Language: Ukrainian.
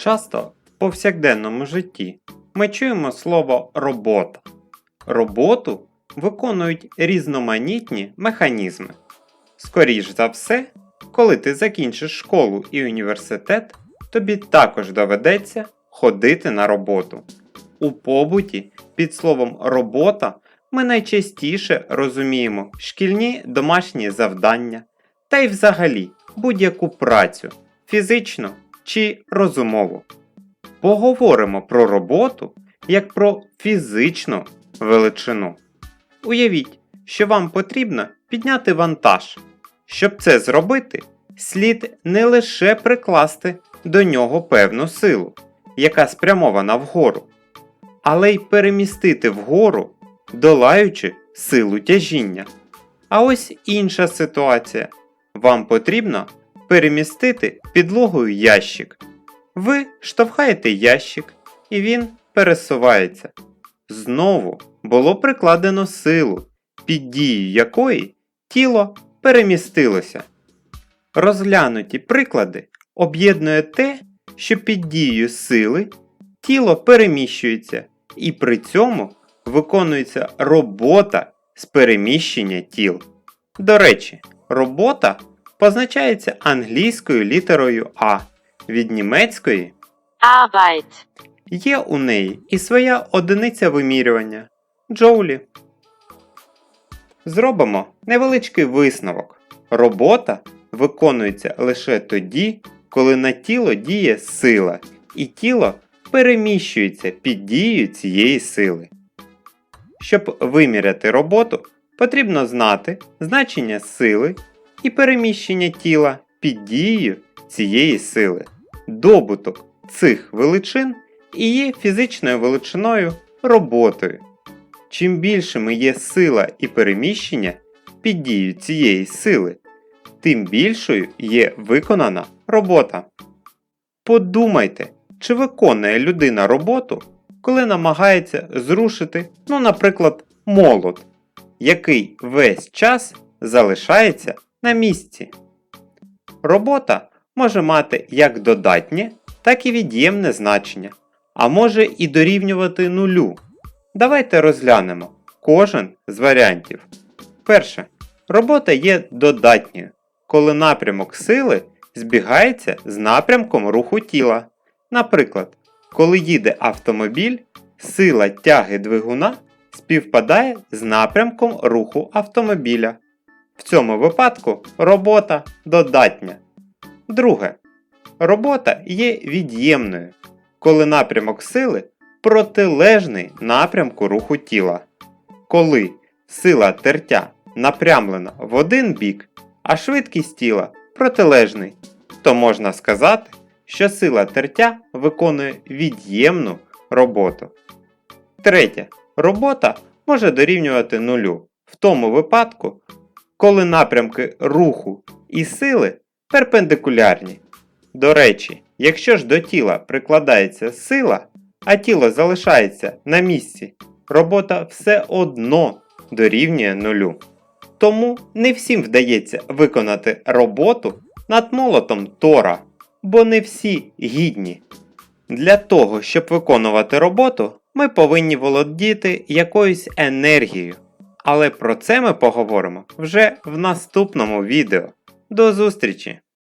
Часто в повсякденному житті ми чуємо слово робота. Роботу виконують різноманітні механізми. Скоріш за все, коли ти закінчиш школу і університет, тобі також доведеться ходити на роботу. У побуті під словом робота ми найчастіше розуміємо шкільні домашні завдання та й взагалі будь-яку працю, фізичну чи розумову. Поговоримо про роботу як про фізичну величину. Уявіть, що вам потрібно підняти вантаж. Щоб це зробити, слід не лише прикласти до нього певну силу, яка спрямована вгору, але й перемістити вгору, долаючи силу тяжіння. А ось інша ситуація. Вам потрібно перемістити підлогою ящик. Ви штовхаєте ящик, і він пересувається. Знову було прикладено силу, під дією якої тіло перемістилося. Розглянуті приклади об'єднує те, що під дією сили тіло переміщується, і при цьому виконується робота з переміщення тіл. До речі, робота позначається англійською літерою А від німецької Arbeit, Є у неї і своя одиниця вимірювання джоулі. Зробимо невеличкий висновок. Робота виконується лише тоді, коли на тіло діє сила, і тіло переміщується під дією цієї сили. Щоб виміряти роботу, потрібно знати значення сили і переміщення тіла під дією цієї сили. Добуток цих величин і є фізичною величиною роботою. Чим більшими є сила і переміщення під дією цієї сили, тим більшою є виконана робота. Подумайте, чи виконує людина роботу, коли намагається зрушити, ну, наприклад, молот, який весь час залишається на місці. Робота може мати як додатнє, так і від'ємне значення, а може і дорівнювати нулю. Давайте розглянемо кожен з варіантів. Перше. Робота є додатньою, коли напрямок сили збігається з напрямком руху тіла. Наприклад, коли їде автомобіль, сила тяги двигуна співпадає з напрямком руху автомобіля. В цьому випадку робота додатня. Друге. Робота є від'ємною, коли напрямок сили протилежний напрямку руху тіла. Коли сила тертя напрямлена в один бік, а швидкість тіла протилежний, то можна сказати, що сила тертя виконує від'ємну роботу. Третє. Робота може дорівнювати нулю в тому випадку, коли напрямки руху і сили перпендикулярні. До речі, якщо ж до тіла прикладається сила, а тіло залишається на місці, робота все одно дорівнює нулю. Тому не всім вдається виконати роботу над молотом Тора, бо не всі гідні. Для того, щоб виконувати роботу, ми повинні володіти якоюсь енергією. Але про це ми поговоримо вже в наступному відео. До зустрічі!